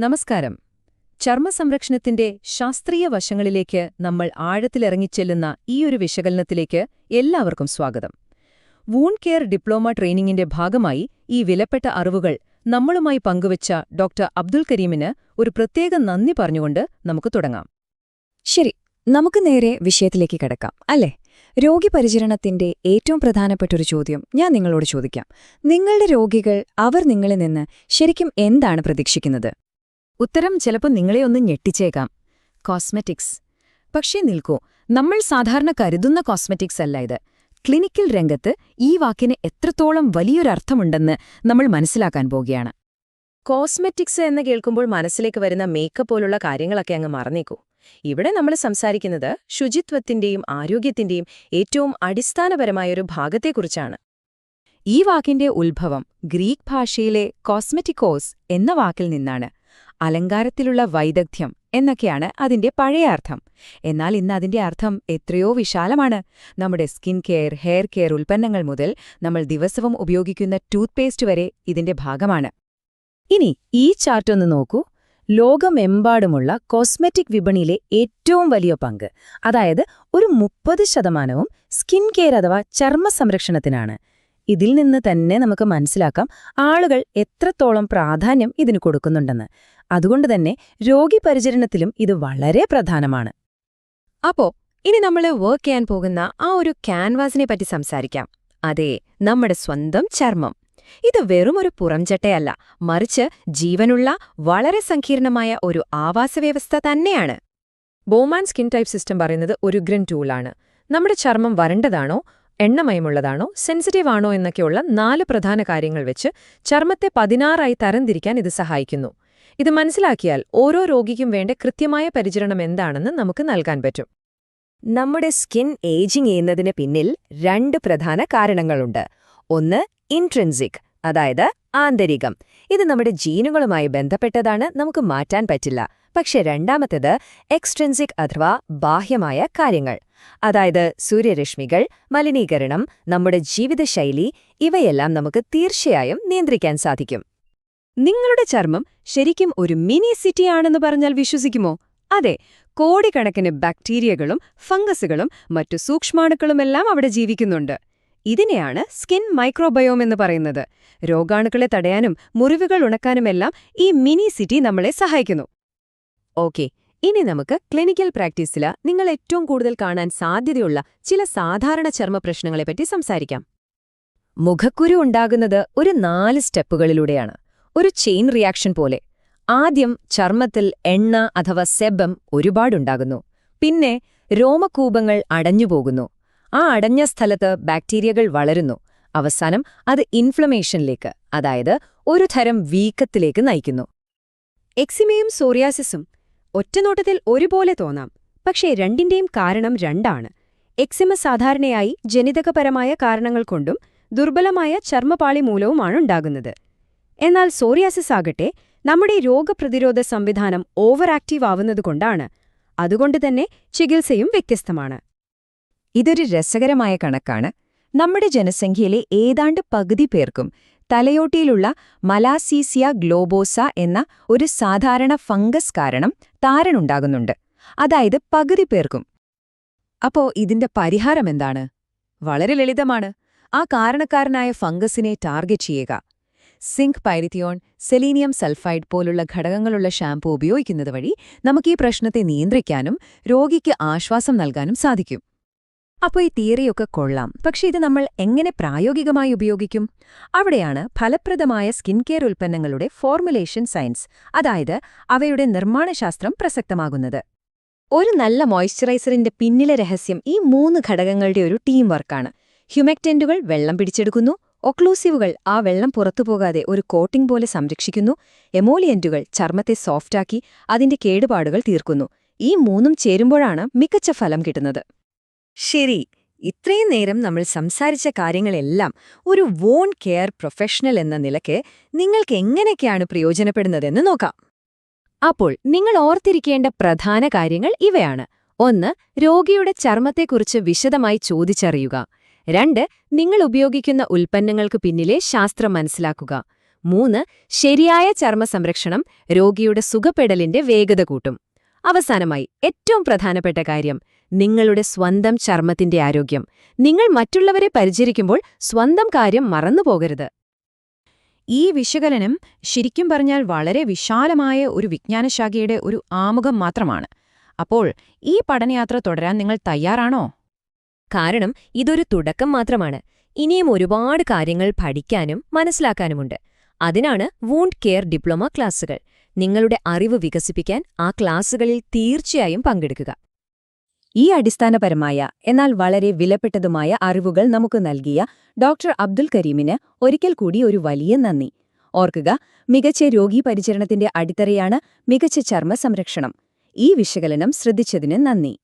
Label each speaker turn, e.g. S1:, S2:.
S1: നമസ്കാരം. ചർമ്മ സംരക്ഷണത്തിന്റെ ശാസ്ത്രീയ വശങ്ങളിലേക്ക് നമ്മൾ ആഴത്തിലിറങ്ങിച്ചെല്ലുന്ന ഈയൊരു വിശകലനത്തിലേക്ക് എല്ലാവർക്കും സ്വാഗതം. വൂൺ കെയർ ഡിപ്ലോമ ട്രെയിനിങ്ങിന്റെ ഭാഗമായി ഈ വിലപ്പെട്ട അറിവുകൾ നമ്മളുമായി പങ്കുവച്ച ഡോക്ടർ അബ്ദുൽ കരീമിന് ഒരു പ്രത്യേക നന്ദി പറഞ്ഞുകൊണ്ട് നമുക്ക് തുടങ്ങാം.
S2: ശരി നമുക്ക് നേരെ വിഷയത്തിലേക്ക് കിടക്കാം അല്ലേ? രോഗിപരിചരണത്തിന്റെ ഏറ്റവും പ്രധാനപ്പെട്ടൊരു ചോദ്യം ഞാൻ നിങ്ങളോട് ചോദിക്കാം. നിങ്ങളുടെ രോഗികൾ അവർ നിങ്ങളിൽ നിന്ന് ശരിക്കും എന്താണ് പ്രതീക്ഷിക്കുന്നത്?
S1: ഉത്തരം ചിലപ്പോൾ നിങ്ങളെ ഒന്ന് ഞെട്ടിച്ചേക്കാം. കോസ്മെറ്റിക്സ്. പക്ഷേ നിൽക്കൂ നമ്മൾ സാധാരണ കരുതുന്ന കോസ്മെറ്റിക്സ് അല്ല ഇത്. ക്ലിനിക്കൽ രംഗത്ത് ഈ വാക്കിന് എത്രത്തോളം വലിയൊരർത്ഥമുണ്ടെന്ന് നമ്മൾ മനസ്സിലാക്കാൻ പോകുകയാണ് കോസ്മെറ്റിക്സ് എന്ന് കേൾക്കുമ്പോൾ മനസ്സിലേക്ക് വരുന്ന മേക്കപ്പ് പോലുള്ള കാര്യങ്ങളൊക്കെ അങ്ങ് മറന്നേക്കൂ. ഇവിടെ നമ്മൾ സംസാരിക്കുന്നത് ശുചിത്വത്തിന്റെയും ആരോഗ്യത്തിന്റെയും ഏറ്റവും അടിസ്ഥാനപരമായൊരു ഭാഗത്തെക്കുറിച്ചാണ്. ഈ വാക്കിന്റെ ഉത്ഭവം ഗ്രീക്ക് ഭാഷയിലെ കോസ്മെറ്റിക്കോസ് എന്ന വാക്കിൽ നിന്നാണ്. അലങ്കാരത്തിലുള്ള വൈദഗ്ധ്യം എന്നൊക്കെയാണ് അതിന്റെ പഴയ അർത്ഥം. എന്നാൽ ഇന്ന് അതിന്റെ അർത്ഥം എത്രയോ വിശാലമാണ്. നമ്മുടെ സ്കിൻ കെയർ ഹെയർ കെയർ ഉൽപ്പന്നങ്ങൾ മുതൽ നമ്മൾ ദിവസവും ഉപയോഗിക്കുന്ന ടൂത്ത് പേസ്റ്റ് വരെ ഇതിന്റെ ഭാഗമാണ്. ഇനി ഈ ചാർട്ടൊന്ന് നോക്കൂ. ലോകമെമ്പാടുമുള്ള കോസ്മെറ്റിക് വിപണിയിലെ ഏറ്റവും വലിയ പങ്ക് അതായത് ഒരു മുപ്പത് ശതമാനവും സ്കിൻ കെയർ അഥവാ ചർമ്മ സംരക്ഷണത്തിനാണ് ഇതിൽ നിന്ന് തന്നെ നമുക്ക് മനസ്സിലാക്കാം ആളുകൾ എത്രത്തോളം പ്രാധാന്യം ഇതിന് കൊടുക്കുന്നുണ്ടെന്ന്. അതുകൊണ്ട് തന്നെ രോഗിപരിചരണത്തിലും ഇത് വളരെ പ്രധാനമാണ്. അപ്പോ ഇനി നമ്മൾ വർക്ക് ചെയ്യാൻ പോകുന്ന ആ ഒരു ക്യാൻവാസിനെ പറ്റി സംസാരിക്കാം. അതെ നമ്മുടെ സ്വന്തം ചർമ്മം. ഇത് വെറും ഒരു പുറംചട്ടയല്ല മറിച്ച് ജീവനുള്ള വളരെ സങ്കീർണമായ ഒരു ആവാസവ്യവസ്ഥ തന്നെയാണ്. ബോമാൻ സ്കിൻ ടൈപ്പ് സിസ്റ്റം പറയുന്നത് ഒരു ഗ്രൻ ടൂളാണ്. നമ്മുടെ ചർമ്മം വരണ്ടതാണോ? എണ്ണമയമുള്ളതാണോ സെൻസിറ്റീവ് ആണോ എന്നൊക്കെയുള്ള നാല് പ്രധാന കാര്യങ്ങൾ വെച്ച് ചർമ്മത്തെ പതിനാറായി തരംതിരിക്കാൻ ഇത് സഹായിക്കുന്നു. ഇത് മനസ്സിലാക്കിയാൽ ഓരോ രോഗിക്കും വേണ്ട കൃത്യമായ പരിചരണം എന്താണെന്ന് നമുക്ക് നൽകാൻ പറ്റും. നമ്മുടെ സ്കിൻ ഏജിംഗ് ചെയ്യുന്നതിന് പിന്നിൽ രണ്ട് പ്രധാന കാരണങ്ങളുണ്ട്. ഒന്ന് ഇൻട്രൻസിക് അതായത് ആന്തരികം. ഇത് നമ്മുടെ ജീനുകളുമായി ബന്ധപ്പെട്ടതാണ് നമുക്ക് മാറ്റാൻ പറ്റില്ല. പക്ഷെ രണ്ടാമത്തേത് എക്സ്ട്രൻസിക് അഥവാ ബാഹ്യമായ കാര്യങ്ങൾ. അതായത് സൂര്യരശ്മികൾ മലിനീകരണം നമ്മുടെ ജീവിതശൈലി ഇവയെല്ലാം നമുക്ക് തീർച്ചയായും നിയന്ത്രിക്കാൻ സാധിക്കും. നിങ്ങളുടെ ചർമ്മം ശരിക്കും ഒരു മിനി സിറ്റിയാണെന്ന് പറഞ്ഞാൽ വിശ്വസിക്കുമോ? അതെ കോടിക്കണക്കിന് ബാക്ടീരിയകളും ഫംഗസുകളും മറ്റു സൂക്ഷ്മാണുക്കളുമെല്ലാം അവിടെ ജീവിക്കുന്നുണ്ട്. ഇതിനെയാണ് സ്കിൻ മൈക്രോബയോം എന്ന് പറയുന്നത്. രോഗാണുക്കളെ തടയാനും മുറിവുകൾ ഉണക്കാനുമെല്ലാം ഈ മിനി സിറ്റി നമ്മളെ സഹായിക്കുന്നു. ഓക്കെ. ഇനി നമുക്ക് ക്ലിനിക്കൽ പ്രാക്ടീസിൽ നിങ്ങൾ ഏറ്റവും കൂടുതൽ കാണാൻ സാധ്യതയുള്ള ചില സാധാരണ ചർമ്മ പ്രശ്നങ്ങളെപ്പറ്റി സംസാരിക്കാം. മുഖക്കുരു ഉണ്ടാകുന്നത് ഒരു നാല് സ്റ്റെപ്പുകളിലൂടെയാണ്. ഒരു ചെയിൻ റിയാക്ഷൻ പോലെ. ആദ്യം ചർമ്മത്തിൽ എണ്ണ അഥവാ സെബം ഒരുപാടുണ്ടാകുന്നു. പിന്നെ രോമകൂപങ്ങൾ അടഞ്ഞുപോകുന്നു. ആ അടഞ്ഞ സ്ഥലത്ത് ബാക്ടീരിയകൾ വളരുന്നു. അവസാനം അത് ഇൻഫ്ലമേഷനിലേക്ക് അതായത് ഒരു തരം വീക്കത്തിലേക്ക് നയിക്കുന്നു. എക്സിമയും സോറിയാസിസും ഒറ്റനോട്ടത്തിൽ ഒരുപോലെ തോന്നാം. പക്ഷേ രണ്ടിന്റെയും കാരണം രണ്ടാണ്. എക്സിമ സാധാരണയായി ജനിതകപരമായ കാരണങ്ങൾ കൊണ്ടും ദുർബലമായ ചർമ്മപാളി മൂലവുമാണ് ഉണ്ടാകുന്നത്. എന്നാൽ സോറിയാസിസ് ആകട്ടെ നമ്മുടെ രോഗപ്രതിരോധ സംവിധാനം ഓവർ ആക്റ്റീവ് ആവുന്നതുകൊണ്ടാണ് അതുകൊണ്ടുതന്നെ ചികിത്സയും വ്യത്യസ്തമാണ്. ഇതൊരു രസകരമായ കണക്കാണ്. നമ്മുടെ ജനസംഖ്യയിലെ ഏതാണ്ട് പകുതി പേർക്കും തലയോട്ടിയിലുള്ള മലാസീസിയ ഗ്ലോബോസ എന്ന ഒരു സാധാരണ ഫംഗസ് കാരണം താരനുണ്ടാകുന്നുണ്ട്. അതായത് പകുതി പേർക്കും. അപ്പോ ഇതിന്റെ പരിഹാരം എന്താണ്? വളരെ ലളിതമാണ്. ആ കാരണക്കാരനായ ഫംഗസിനെ ടാർഗറ്റ് ചെയ്യുക. സിങ്ക് പൈരിത്തിയോൺ സെലീനിയം സൾഫൈഡ് പോലുള്ള ഘടകങ്ങളുള്ള ഷാംപൂ ഉപയോഗിക്കുന്നത് വഴി നമുക്ക് ഈ പ്രശ്നത്തെ നിയന്ത്രിക്കാനും രോഗിക്ക് ആശ്വാസം നൽകാനും സാധിക്കും. അപ്പോൾ ഈ തിയറിയൊക്കെ കൊള്ളാം. പക്ഷെ ഇത് നമ്മൾ എങ്ങനെ പ്രായോഗികമായി ഉപയോഗിക്കും? അവിടെയാണ് ഫലപ്രദമായ സ്കിൻ കെയർ ഉൽപ്പന്നങ്ങളുടെ ഫോർമുലേഷൻ സയൻസ് അതായത് അവയുടെ നിർമ്മാണശാസ്ത്രം പ്രസക്തമാകുന്നത്. ഒരു നല്ല മോയ്സ്ചറൈസറിന്റെ പിന്നിലെ രഹസ്യം ഈ മൂന്ന് ഘടകങ്ങളുടെ ഒരു ടീം വർക്കാണ് ഹ്യൂമെക്റ്റന്റുകൾ വെള്ളം പിടിച്ചെടുക്കുന്നു ഒക്ലൂസീവുകൾ ആ വെള്ളം പുറത്തുപോകാതെ ഒരു കോട്ടിംഗ് പോലെ സംരക്ഷിക്കുന്നു എമോലിയന്റുകൾ ചർമ്മത്തെ സോഫ്റ്റാക്കി അതിന്റെ കേടുപാടുകൾ തീർക്കുന്നു. ഈ മൂന്നും ചേരുമ്പോഴാണ് മികച്ച ഫലം കിട്ടുന്നത്. ശരി ഇത്രയും നേരം നമ്മൾ സംസാരിച്ച കാര്യങ്ങളെല്ലാം ഒരു വോൺ കെയർ പ്രൊഫഷണൽ എന്ന നിലയ്ക്ക് നിങ്ങൾക്ക് എങ്ങനെയൊക്കെയാണ് പ്രയോജനപ്പെടുന്നതെന്ന് നോക്കാം. അപ്പോൾ നിങ്ങൾ ഓർത്തിരിക്കേണ്ട പ്രധാന കാര്യങ്ങൾ ഇവയാണ്. ഒന്ന് രോഗിയുടെ ചർമ്മത്തെക്കുറിച്ച് വിശദമായി ചോദിച്ചറിയുക. രണ്ട് നിങ്ങൾ ഉപയോഗിക്കുന്ന ഉൽപ്പന്നങ്ങൾക്ക് പിന്നിലെ ശാസ്ത്രം മനസ്സിലാക്കുക.
S3: മൂന്ന് ശരിയായ ചർമ്മ സംരക്ഷണം രോഗിയുടെ സുഖപ്പെടലിന്റെ വേഗത കൂട്ടും. അവസാനമായി ഏറ്റവും പ്രധാനപ്പെട്ട കാര്യം നിങ്ങളുടെ സ്വന്തം ചർമ്മത്തിന്റെ ആരോഗ്യം. നിങ്ങൾ മറ്റുള്ളവരെ പരിചരിക്കുമ്പോൾ സ്വന്തം കാര്യം മറന്നുപോകരുത്.
S1: ഈ വിശകലനം ശരിക്കും പറഞ്ഞാൽ വളരെ വിശാലമായ ഒരു വിജ്ഞാനശാഖയുടെ ഒരു ആമുഖം മാത്രമാണ്. അപ്പോൾ ഈ പഠനയാത്ര തുടരാൻ നിങ്ങൾ തയ്യാറാണോ?
S3: കാരണം ഇതൊരു തുടക്കം മാത്രമാണ്. ഇനിയും ഒരുപാട് കാര്യങ്ങൾ പഠിക്കാനും മനസ്സിലാക്കാനുമുണ്ട്. അതിനാണ് വൂണ്ട് കെയർ ഡിപ്ലോമ ക്ലാസുകൾ നിങ്ങളുടെ അറിവ് വികസിപ്പിക്കാൻ ആ ക്ലാസ്സുകളിൽ തീർച്ചയായും പങ്കെടുക്കുക.
S2: ഈ അടിസ്ഥാനപരമായ എന്നാൽ വളരെ വിലപ്പെട്ടതുമായ അറിവുകൾ നമുക്ക് നൽകിയ ഡോക്ടർ അബ്ദുൽ കരീമിന് ഒരിക്കൽ കൂടി ഒരു വലിയ നന്ദി. ഓർക്കുക മികച്ച രോഗി പരിചരണത്തിന്റെ അടിത്തറയാണ് മികച്ച ചർമ്മ സംരക്ഷണം. ഈ വിശകലനം ശ്രദ്ധിച്ചതിന് നന്ദി.